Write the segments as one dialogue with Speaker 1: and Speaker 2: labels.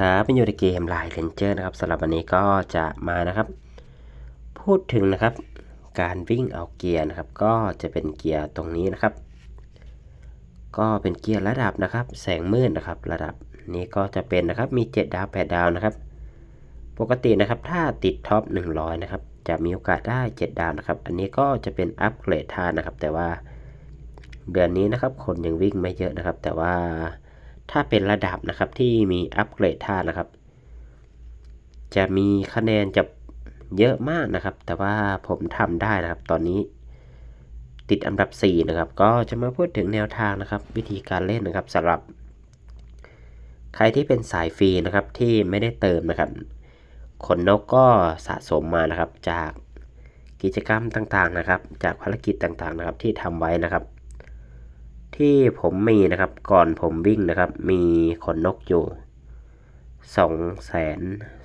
Speaker 1: ครับเป็นอยู่ในเกมไลน์เลนเจอร์นะครับสำหรับวันนี้ก็จะมานะครับ พูดถึงนะครับ การวิ่งเอาเกียร์นะครับ ก็จะเป็นเกียร์ตรงนี้นะครับ ก็เป็นเกียร์ระดับนะครับ แสงมืดนะครับ ระดับนี้ก็จะเป็นนะครับมี 7 ดาว8ดาวนะครับ ปกตินะครับถ้าติดท็อป 100 นะครับ จะมีโอกาสได้ 7 ดาวนะครับ อันนี้ก็จะเป็นอัปเกรดท่านะครับ แต่ว่าเดือนนี้นะครับคนยังวิ่งไม่เยอะนะครับ แต่ว่า ถ้าเป็นระดับนะครับที่มีอัปเกรดท่านะครับ จะมีคะแนนจะเยอะมากนะครับ แต่ว่าผมทำได้นะครับ ตอนนี้ติดอันดับ 4 นะครับ ก็จะมาพูดถึงแนวทางนะครับ วิธีการเล่นนะครับสำหรับ ใครที่เป็นสายฟรีนะครับที่ไม่ได้เติมนะครับขนนกก็สะสมมานะครับจากกิจกรรมต่างๆนะครับ จากภารกิจต่างๆนะครับที่ทำไว้นะครับ ที่ผมมีนะครับ ก่อนผมวิ่งนะครับ มีขนนกอยู่สองแสน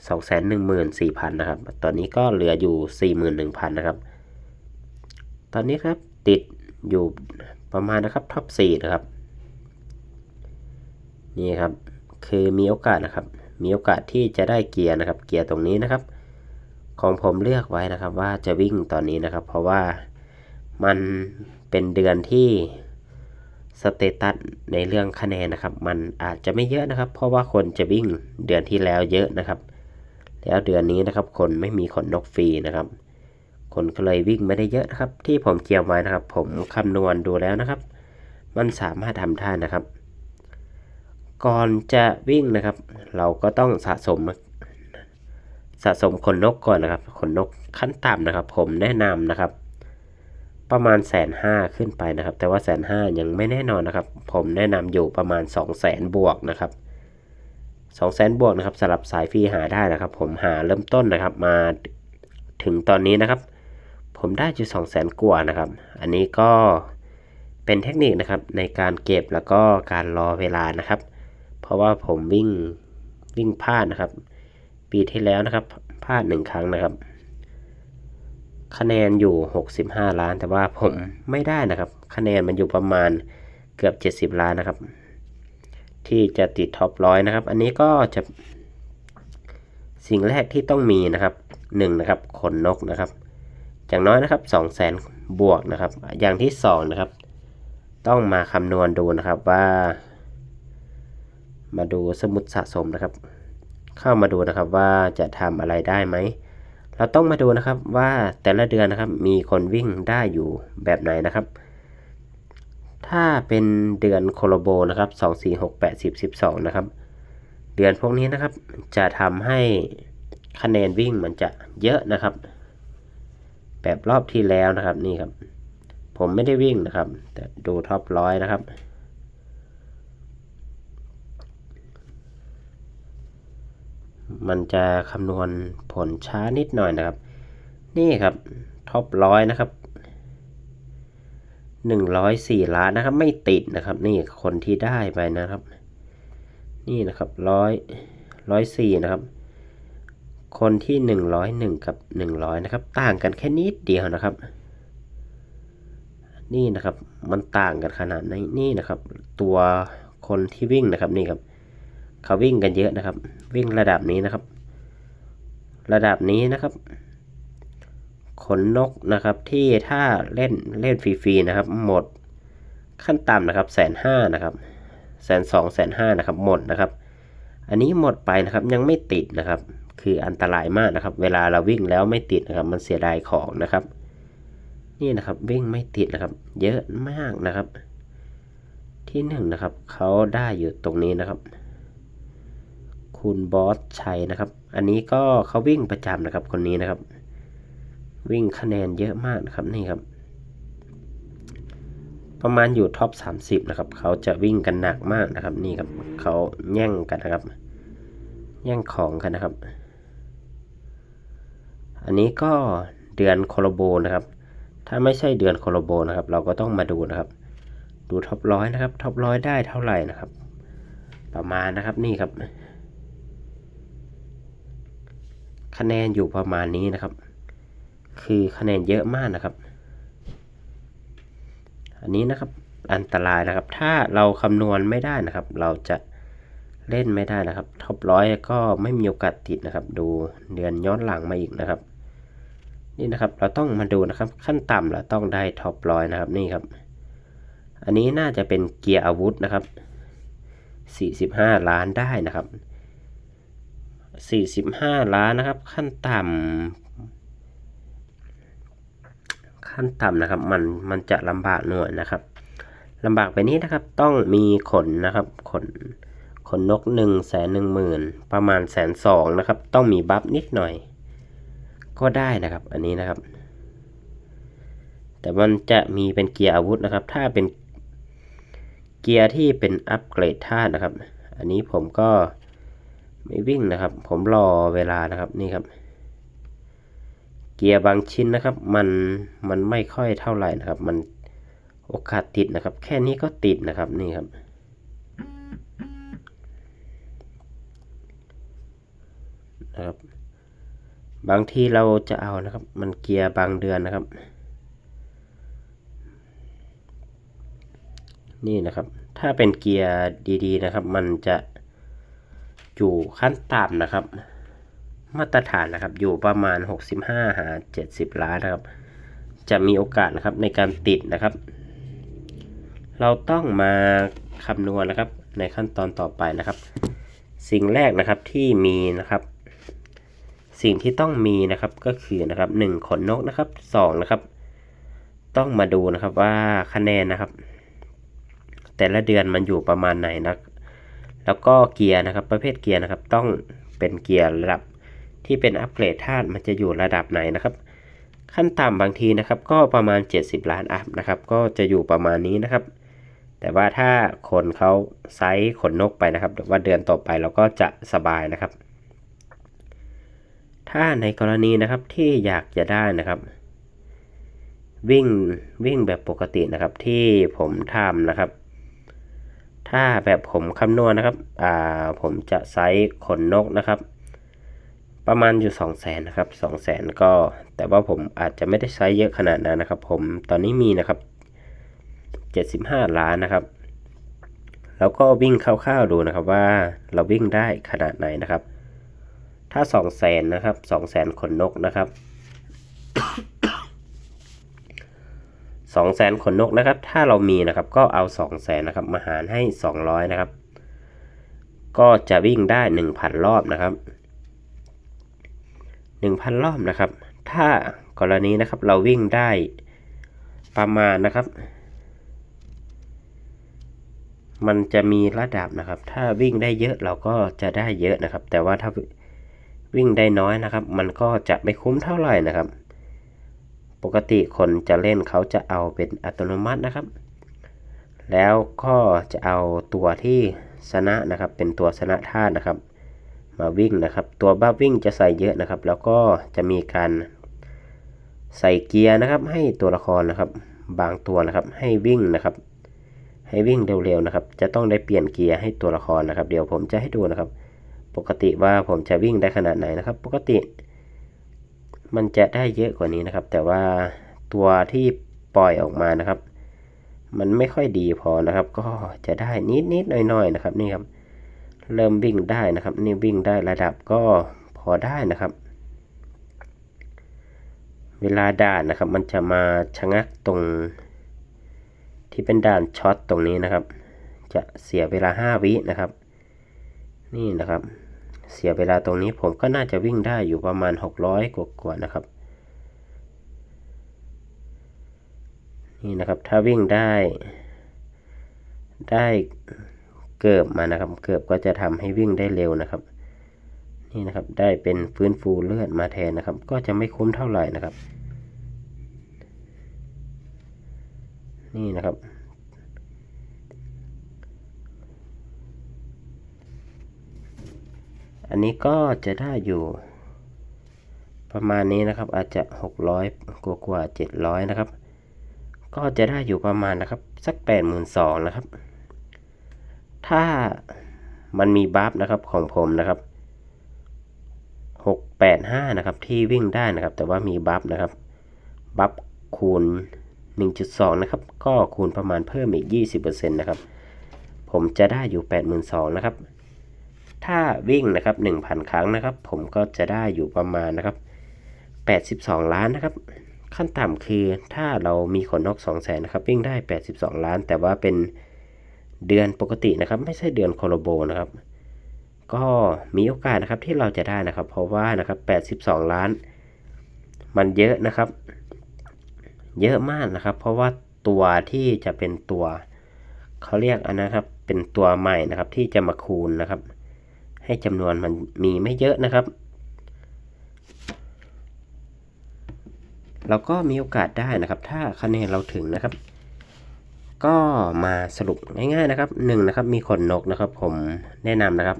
Speaker 1: สองแสนหนึ่งหมื่นสี่พันนะครับ ตอนนี้ก็เหลืออยู่สี่หมื่นหนึ่งพันนะครับ ตอนนี้ครับติดอยู่ประมาณนะครับท็อปสี่นะครับ นี่ครับ คือมีโอกาสนะครับ มีโอกาสที่จะได้เกียร์นะครับ เกียร์ตรงนี้นะครับ ของผมเลือกไว้นะครับ ว่าจะวิ่งตอนนี้นะครับ เพราะว่ามันเป็นเดือนที่ สเตตัสในเรื่องคะแนนนะครับ มันอาจจะไม่เยอะนะครับ เพราะว่าคนจะวิ่งเดือนที่แล้วเยอะนะครับ แล้วเดือนนี้นะครับ คนไม่มีขนนกฟรีนะครับ คนก็เลยวิ่งไม่ได้เยอะนะครับ ที่ผมเกียมไว้นะครับ ผมคำนวณดูแล้วนะครับ มันสามารถทำได้นะครับ ก่อนจะวิ่งนะครับ เราก็ต้องสะสมสะสมขนนกก่อนนะครับขนนกขั้นต่ำนะครับ ผมแนะนำนะครับ ประมาณแสนห้าขึ้นไปนะครับ แต่ว่าแสนห้ายังไม่แน่นอนนะครับ ผมแนะนำอยู่ประมาณ 2 0 0แสนบวกนะครับ2 0 0แสนบวกนะครับสำหรับสายฟรีหาได้นะครับ ผมหาเริ่มต้นนะครับมาถึงตอนนี้นะครับ ผมได้อยู่2 0 0แสนกว่านะครับ อันนี้ก็เป็นเทคนิคนะครับในการเก็บแล้วก็การรอเวลานะครับ เพราะว่าผมวิ่งวิ่งพลาดนะครับ ปีที่แล้วนะครับพลาดหนึ่งครั้งนะครับ คะแนนอยู่ 65 ล้าน แต่ว่าผมไม่ได้นะครับ คะแนนมันอยู่ประมาณเกือบ 70 ล้านนะครับ ที่จะติดท็อปร้อยนะครับ อันนี้ก็จะสิ่งแรกที่ต้องมีนะครับ1นะครับขนนกนะครับอย่างน้อยนะครับ 2 0 0 0 0 0บวกนะครับ อย่างที่ 2 นะครับ ต้องมาคำนวณดูนะครับว่า มาดูสมุดสะสมนะครับ เข้ามาดูนะครับว่าจะทำอะไรได้ไหม เราต้องมาดูนะครับว่าแต่ละเดือนนะครับมีคนวิ่งได้อยู่แบบไหนนะครับ ถ้าเป็นเดือนโคโลโบนะครับ2 4 6 8 10 12 นะครับ เดือนพวกนี้นะครับจะทำให้คะแนนวิ่งมันจะเยอะนะครับ แบบรอบที่แล้วนะครับนี่ครับ ผมไม่ได้วิ่งนะครับ แต่ดูท็อปร้อยนะครับ มันจะคำนวณผลช้านิดหน่อยนะครับ นี่ครับท็อปร้อยนะครับหนึ่งร้อยสี่ล้านนะครับ ไม่ติดนะครับ นี่คนที่ได้ไปนะครับ นี่นะครับร้อยร้อยสี่นะครับ คนที่หนึ่งร้อยหนึ่งกับหนึ่งร้อยนะครับ ต่างกันแค่นิดเดียวนะครับ นี่นะครับมันต่างกันขนาดนี้นี่นะครับ ตัวคนที่วิ่งนะครับนี่ครับ เขาวิ่งกันเยอะนะครับ วิ่งระดับนี้นะครับ ระดับนี้นะครับ ขนนกนะครับที่ถ้าเล่นเล่นฟรีๆนะครับ หมดขั้นต่ำนะครับแสนห้านะครับแสนสองแสนห้านะครับหมดนะครับ อันนี้หมดไปนะครับยังไม่ติดนะครับ คืออันตรายมากนะครับ เวลาเราวิ่งแล้วไม่ติดนะครับ มันเสียดายของนะครับ นี่นะครับวิ่งไม่ติดนะครับ เยอะมากนะครับ ที่หนึ่งนะครับเขาได้อยู่ตรงนี้นะครับ คุณบอสชัยนะครับ อันนี้ก็เขาวิ่งประจำนะครับคนนี้นะครับ วิ่งคะแนนเยอะมากนะครับนี่ครับ ประมาณอยู่ท็อป 30 นะครับเขาจะวิ่งกันหนักมากนะครับ นี่ครับเขาแย่งกันนะครับ แย่งของกันนะครับ อันนี้ก็เดือนโคโลโบนะครับ ถ้าไม่ใช่เดือนโคโลโบนะครับ เราก็ต้องมาดูนะครับ ดูท็อปร้อยนะครับท็อปร้อยได้เท่าไหร่นะครับประมาณนะครับนี่ครับ คะแนนอยู่ประมาณนี้นะครับ คือคะแนนเยอะมากนะครับ อันนี้นะครับอันตรายนะครับ ถ้าเราคำนวณไม่ได้นะครับ เราจะเล่นไม่ได้นะครับท็อปร้อยก็ไม่มีโอกาสติดนะครับ ดูเดือนย้อนหลังมาอีกนะครับ นี่นะครับเราต้องมาดูนะครับ ขั้นต่ำเราต้องได้ท็อปร้อยนะครับนี่ครับ อันนี้น่าจะเป็นเกียร์อาวุธนะครับ 45 ล้านได้นะครับ 45 ล้านนะครับ ขั้นต่ำขั้นต่ำนะครับมันมันจะลำบากหน่อยนะครับลำบากไปนี้นะครับต้องมีขนนะครับขนขนนก1นึ่งแสนหนึ่งหมื่นประมาณแสนสองนะครับ ต้องมีบัฟนิดหน่อย ก็ได้นะครับ อันนี้นะครับ แต่มันจะมีเป็นเกียร์อาวุธนะครับ ถ้าเป็นเกียร์ที่เป็นอัปเกรดธาตุนะครับ อันนี้ผมก็ ไม่วิ่งนะครับ ผมรอเวลานะครับนี่ครับ เกียร์บางชิ้นนะครับ มันมันไม่ค่อยเท่าไหร่นะครับ มันโอกาสติดนะครับ แค่นี้ก็ติดนะครับนี่ครับนะครับ บางทีเราจะเอานะครับ มันเกียร์บางเดือนนะครับ นี่นะครับ ถ้าเป็นเกียร์ดี ๆ นะครับ มันจะ อยู่ขั้นต่ำนะครับ มาตรฐานนะครับอยู่ประมาณ 65หา70 ล้านนะครับ จะมีโอกาสนะครับในการติดนะครับ เราต้องมาคำนวณนะครับในขั้นตอนต่อไปนะครับ สิ่งแรกนะครับที่มีนะครับ สิ่งที่ต้องมีนะครับก็คือนะครับ1ขนนกนะครับ2นะครับ ต้องมาดูนะครับว่าคะแนนนะครับ แต่ละเดือนมันอยู่ประมาณไหนนะ แล้วก็เกียร์นะครับประเภทเกียร์นะครับ ต้องเป็นเกียร์ระดับที่เป็นอัปเกรดธาตุมันจะอยู่ระดับไหนนะครับ ขั้นต่ำบางทีนะครับก็ประมาณ 70 ล้านอัพนะครับก็จะอยู่ประมาณนี้นะครับ แต่ว่าถ้าคนเขาไซส์ขนนกไปนะครับว่าเดือนต่อไปเราก็จะสบายนะครับ ถ้าในกรณีนะครับที่อยากจะได้นะครับ วิ่งวิ่งแบบปกตินะครับที่ผมทำนะครับ ถ้าแบบผมคำนวณนะครับ อ่า ผมจะไซส์ขนนกนะครับ ประมาณอยู่2 0 0แสนนะครับ2 0 0แสนก็ แต่ว่าผมอาจจะไม่ได้ใช้เยอะขนาดนั้นนะครับ ผม ตอนนี้มีนะครับ 75 ล้านนะครับ แล้วก็วิ่งคร่าวๆดูนะครับว่าเราวิ่งได้ขนาดไหนนะครับ ถ้า 2 0 0แสนนะครับ2 0 0แสนขนนกนะครับ 2 0 0แสนขนนกนะครับ ถ้าเรามีนะครับก็เอา 2 0 0แสนนะครับมาหารให้ 200 นะครับ ก็จะวิ่งได้ 1,000 รอบนะครับ 1,000 รอบนะครับ ถ้ากรณีนะครับเราวิ่งได้ประมาณนะครับ มันจะมีระดับนะครับ ถ้าวิ่งได้เยอะเราก็จะได้เยอะนะครับ แต่ว่าถ้าวิ่งได้น้อยนะครับ มันก็จะไม่คุ้มเท่าไหร่นะครับ ปกติคนจะเล่นเขาจะเอาเป็นอัตโนมัตินะครับ แล้วก็จะเอาตัวที่ชนะนะครับเป็นตัวชนะธานะครับ มาวิ่งนะครับ ตัวบ้าวิ่งจะใส่เยอะนะครับ แล้วก็จะมีการใส่เกียร์นะครับ ให้ตัวละครนะครับ บางตัวนะครับ ให้วิ่งนะครับ ให้วิ่งเร็วๆนะครับ จะต้องได้เปลี่ยนเกียร์ให้ตัวละครนะครับ เดี๋ยวผมจะให้ดูนะครับ ปกติว่าผมจะวิ่งได้ขนาดไหนนะครับ ปกติ มันจะได้เยอะกว่านี้นะครับ แต่ว่าตัวที่ปล่อยออกมานะครับ มันไม่ค่อยดีพอนะครับ ก็จะได้นิดๆหน่อยๆนะครับนี่ครับ เริ่มวิ่งได้นะครับ นี่วิ่งได้ระดับก็พอได้นะครับ เวลาด่านนะครับ มันจะมาชะงักตรง ที่เป็นด่านช็อตตรงนี้นะครับ จะเสียเวลา 5 วินะครับ นี่นะครับ เสียเวลาตรงนี้ผมก็น่าจะวิ่งได้อยู่ประมาณ 600 กว่าๆนะครับ นี่นะครับถ้าวิ่งได้ ได้เกิบมานะครับเกิบก็จะทำให้วิ่งได้เร็วนะครับ นี่นะครับได้เป็นฟื้นฟูเลือดมาแทนนะครับ ก็จะไม่คุ้มเท่าไหร่นะครับ นี่นะครับ อันนี้ก็จะได้อยู่ ประมาณนี้นะครับ อาจจะ 600กว่ากว่า700 นะครับ ก็จะได้อยู่ประมาณนะครับ สัก 82,000นะครับ ถ้ามันมีบัฟนะครับของผมนะครับ685 นะครับ ที่วิ่งได้นะครับ แต่ว่ามีบัฟนะครับ บัฟคูณ 1.2 นะครับ ก็คูณประมาณเพิ่มอีก 20%นะครับ ผมจะได้อยู่ 82,000 นะครับ ถ้าวิ่งนะครับ1,000 ครั้งนะครับ ผมก็จะได้อยู่ประมาณนะครับ 82 ล้านนะครับ ขั้นต่ำคือถ้าเรามีขนนก2 0 0 0 0นะครับวิ่งได้ 82 ล้าน แต่ว่าเป็นเดือนปกตินะครับ ไม่ใช่เดือนโคโลโบนะครับ ก็มีโอกาสนะครับที่เราจะได้นะครับ เพราะว่านะครับ 82 ล้าน มันเยอะนะครับ เยอะมากนะครับ เพราะว่าตัวที่จะเป็นตัวเขาเรียกอันนะครับเป็นตัวใหม่นะครับที่จะมาคูณนะครับ ให้จำนวนมันมีไม่เยอะนะครับ เราก็มีโอกาสได้นะครับ ถ้าคะแนนเราถึงนะครับ ก็มาสรุปง่ายๆนะครับหนึ่งนะครับมีขนนกนะครับ ผมแนะนำนะครับ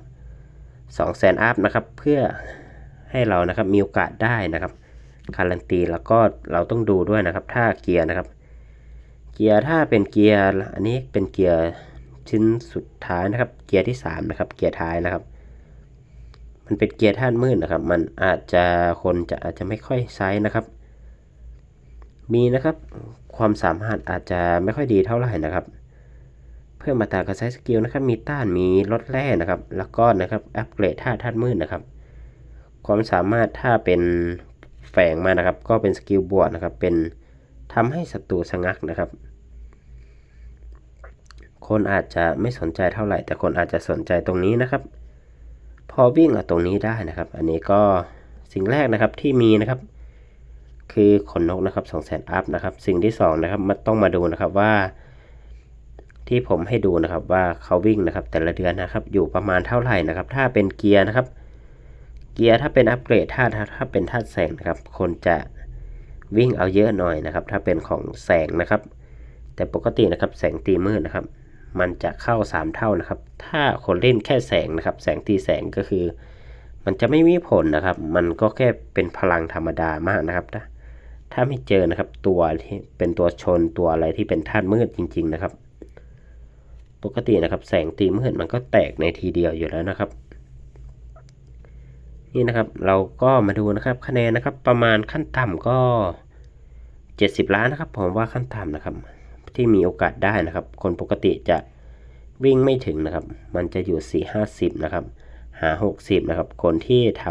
Speaker 1: 2 0 0 0 0 0อัพนะครับ เพื่อให้เรานะครับมีโอกาสได้นะครับการันตีแล้วก็เราต้องดูด้วยนะครับ ถ้าเกียร์นะครับ เกียร์ถ้าเป็นเกียร์อันนี้เป็นเกียร์ชิ้นสุดท้ายนะครับ เกียร์ที่ 3 นะครับ เกียร์ท้ายนะครับ มันเป็นเกียร์ธาตุมืดนะครับ มันอาจจะคนจะอาจจะไม่ค่อยใช้นะครับ มีนะครับ ความสามารถอาจจะไม่ค่อยดีเท่าไหร่นะครับ เพิ่มมาตราการใช้สกิลนะครับ มีต้านมีลดแร่นะครับ แล้วก็นะครับอัปเกรดธาตุธาตุมืดนะครับ ความสามารถถ้าเป็นแฝงมานะครับ ก็เป็นสกิลบวกนะครับ เป็นทำให้ศัตรูสงักนะครับ คนอาจจะไม่สนใจเท่าไหร่ แต่คนอาจจะสนใจตรงนี้นะครับ พอวิ่งตรงนี้ได้นะครับ อันนี้ก็สิ่งแรกนะครับที่มีนะครับ คือขนนกนะครับ2 0 0 0 0 0อัพนะครับ สิ่งที่2นะครับมันต้องมาดูนะครับว่า ที่ผมให้ดูนะครับว่าเขาวิ่งนะครับ แต่ละเดือนนะครับ อยู่ประมาณเท่าไหร่นะครับ ถ้าเป็นเกียร์นะครับ เกียร์ถ้าเป็นอัปเกรดถ้าถ้าเป็นธาตุแสงนะครับ คนจะวิ่งเอาเยอะหน่อยนะครับ ถ้าเป็นของแสงนะครับ แต่ปกตินะครับแสงตีมืดนะครับ มันจะเข้า 3 เท่านะครับ ถ้าคนเล่นแค่แสงนะครับ แสงตีแสงก็คือ มันจะไม่มีผลนะครับ มันก็แค่เป็นพลังธรรมดามากนะครับถ้าถ้าไม่เจอนะครับตัวที่เป็นตัวชนตัวอะไรที่เป็นธาตุมืดจริง ๆ นะครับ ปกตินะครับ แสงตีมืดมันก็แตกในทีเดียวอยู่แล้วนะครับ นี่นะครับเราก็มาดูนะครับคะแนนนะครับ ประมาณขั้นต่ำก็ 70 ล้านนะครับ ผมว่าขั้นต่ำนะครับ ที่มีโอกาสได้นะครับ คนปกติจะวิ่งไม่ถึงนะครับ มันจะอยู่ 4 50 นะครับ หา 60 นะครับ คนที่ท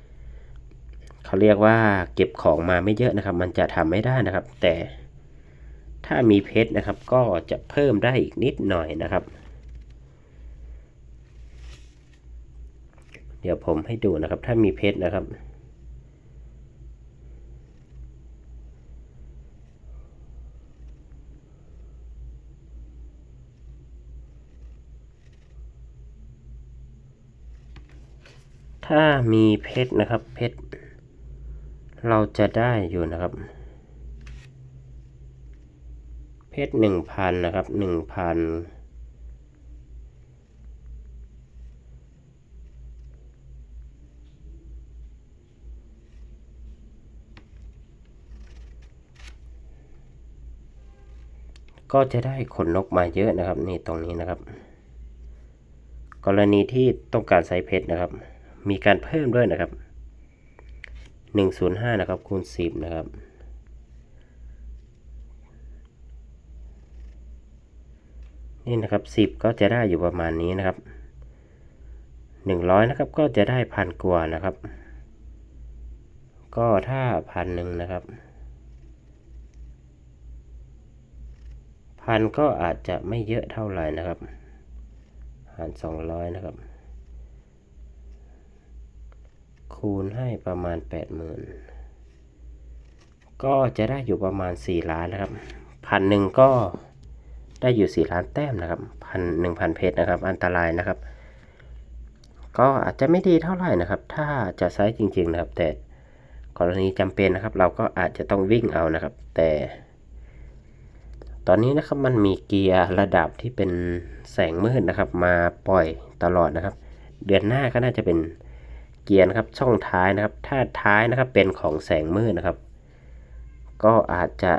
Speaker 1: ำเขาเรียกว่าเก็บของมาไม่เยอะนะครับ มันจะทำไม่ได้นะครับ แต่ถ้ามีเพชรนะครับ ก็จะเพิ่มได้อีกนิดหน่อยนะครับ เดี๋ยวผมให้ดูนะครับ ถ้ามีเพชรนะครับ ถ้ามีเพชรนะครับ เพชรเราจะได้อยู่นะครับ เพชรหนึ่งพันนะครับหนึ่งพันก็จะได้ขนนกมาเยอะนะครับ นี่ตรงนี้นะครับ กรณีที่ต้องการไซส์เพชรนะครับ มีการเพิ่มด้วยนะครับ 105 นะครับคูณ 10 นะครับ นี่นะครับ 10 ก็จะได้อยู่ประมาณนี้นะครับ 100 นะครับก็จะได้พันกว่านะครับ ก็ถ้าพันหนึ่งนะครับพันก็อาจจะไม่เยอะเท่าไหร่นะครับ หาร 200 นะครับ คูณให้ประมาณ 80,000 ก็จะได้อยู่ประมาณ 4 ล้านนะครับพันหนึ่งก็ได้อยู่ 4 ล้านแต้มนะครับพันหนึ่งพันเพชรนะครับ อันตรายนะครับ ก็อาจจะไม่ดีเท่าไหร่นะครับ ถ้าจะใช้จริงๆนะครับ แต่กรณีจำเป็นนะครับ เราก็อาจจะต้องวิ่งเอานะครับ แต่ ตอนนี้นะครับมันมีเกียร์ระดับที่เป็นแสงมืดนะครับ มาปล่อยตลอดนะครับ เดือนหน้าก็น่าจะเป็น กียร์นะครับช่องท้ายนะครับ ถ้าท้ายนะครับเป็นของแสงมืดนะครับ ก็อาจจะ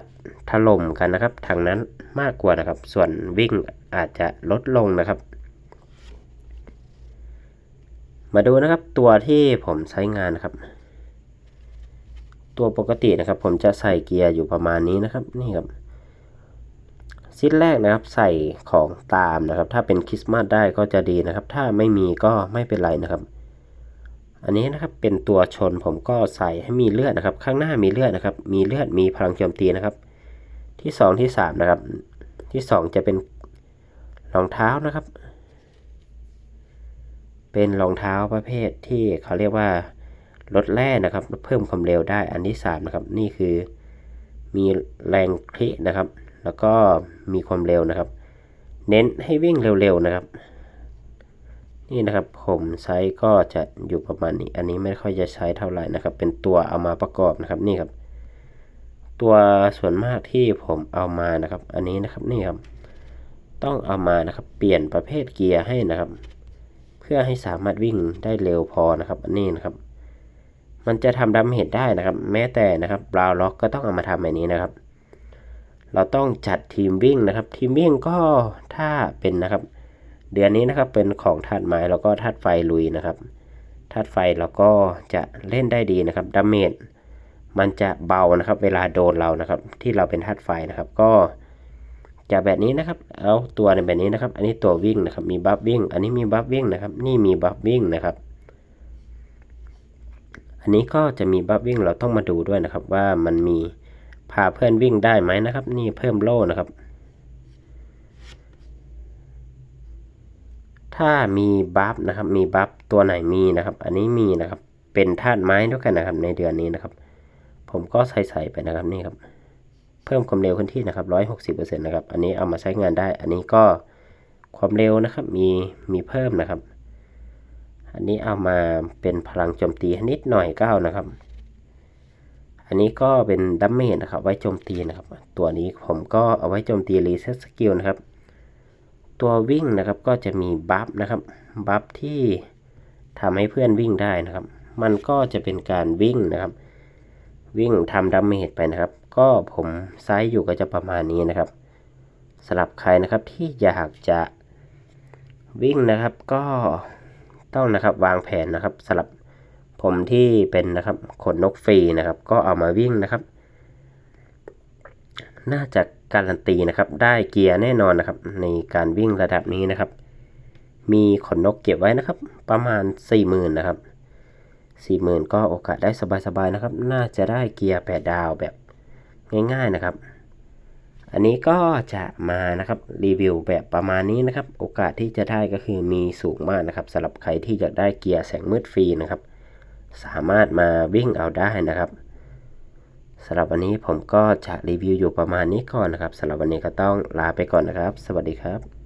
Speaker 1: ถล่มกันนะครับทางนั้นมากกว่านะครับ ส่วนวิ่งอาจจะลดลงนะครับ มาดูนะครับตัวที่ผมใช้งานนะครับ ตัวปกตินะครับ ผมจะใส่เกียร์อยู่ประมาณนี้นะครับนี่ครับชิ้นแรกนะครับใส่ของตามนะครับ ถ้าเป็นคริสต์มาสได้ก็จะดีนะครับ ถ้าไม่มีก็ไม่เป็นไรนะครับ อันนี้นะครับเป็นตัวชนผมก็ใส่ให้มีเลือดนะครับ ข้างหน้ามีเลือดนะครับ มีเลือดมีพลังโจมตีนะครับ ที่สองที่สามนะครับ ที่สองจะเป็นรองเท้านะครับ เป็นรองเท้าประเภทที่เขาเรียกว่าลดแร่นะครับ เพิ่มความเร็วได้อันที่สามนะครับ นี่คือมีแรงคลินะครับ แล้วก็มีความเร็วนะครับ เน้นให้วิ่งเร็วๆนะครับ นี่นะครับผมใช้ก็จะอยู่ประมาณนี้ อันนี้ไม่ค่อยจะใช้เท่าไหร่นะครับ เป็นตัวเอามาประกอบนะครับนี่ครับ ตัวส่วนมากที่ผมเอามานะครับ อันนี้นะครับนี่ครับ ต้องเอามานะครับ เปลี่ยนประเภทเกียร์ให้นะครับ เพื่อให้สามารถวิ่งได้เร็วพอนะครับ อันนี้นะครับ มันจะทำดาเมจได้นะครับ แม้แต่นะครับบราวล็อกก็ต้องเอามาทำแบบนี้นะครับ เราต้องจัดทีมวิ่งนะครับ ทีมวิ่งก็ถ้าเป็นนะครับ เดือนนี้นะครับเป็นของธาตุไม้แล้วก็ธาตุไฟลุยนะครับธาตุไฟเราก็จะเล่นได้ดีนะครับดาเมจมันจะเบานะครับ เวลาโดนเรานะครับ ที่เราเป็นธาตุไฟนะครับ ก็จะแบบนี้นะครับ เอาตัวในแบบนี้นะครับ อันนี้ตัววิ่งนะครับ มีบัฟวิ่ง อันนี้มีบัฟวิ่งนะครับ นี่มีบัฟวิ่งนะครับ อันนี้ก็จะมีบัฟวิ่งเราต้องมาดูด้วยนะครับ ว่ามันมีพาเพื่อนวิ่งได้ไหมนะครับ นี่เพิ่มโล่นะครับ ถ้ามีบัฟนะครับ มีบัฟตัวไหนมีนะครับ อันนี้มีนะครับ เป็นธาตุไม้ด้วยกันนะครับ ในเดือนนี้นะครับ ผมก็ใส่ใส่ไปนะครับนี่ครับ เพิ่มความเร็วขึ้นที่นะครับร้อยหกสิบเปอร์เซ็นต์นะครับ อันนี้เอามาใช้งานได้ อันนี้ก็ความเร็วนะครับ มีมีเพิ่มนะครับ อันนี้เอามาเป็นพลังโจมตีนิดหน่อยเก้านะครับ อันนี้ก็เป็นดัมเมจนะครับ ไว้โจมตีนะครับ ตัวนี้ผมก็เอาไว้โจมตีรีเซ็ตสกิลนะครับ ตัววิ่งนะครับก็จะมีบัฟนะครับบัฟที่ทำให้เพื่อนวิ่งได้นะครับ มันก็จะเป็นการวิ่งนะครับ วิ่งทำดาเมจไปนะครับ ก็ผมไซส์อยู่ก็จะประมาณนี้นะครับสำหรับใครนะครับที่อยากจะวิ่งนะครับก็ต้องนะครับวางแผนนะครับสำหรับผมที่เป็นนะครับขนนกฟรีนะครับ ก็เอามาวิ่งนะครับ น่าจะการันตีนะครับ ได้เกียร์แน่นอนนะครับ ในการวิ่งระดับนี้นะครับ มีขนนกเก็บไว้นะครับ ประมาณ 40,000นะครับ40,000 ก็โอกาสได้สบายๆนะครับ น่าจะได้เกียร์8ดาวแบบง่ายๆนะครับ อันนี้ก็จะมานะครับรีวิวแบบประมาณนี้นะครับ โอกาสที่จะได้ก็คือมีสูงมากนะครับสำหรับใครที่อยากได้เกียร์แสงมืดฟรีนะครับ สามารถมาวิ่งเอาได้นะครับ สำหรับวันนี้ผมก็จะรีวิวอยู่ประมาณนี้ก่อนนะครับสำหรับวันนี้ก็ต้องลาไปก่อนนะครับ สวัสดีครับ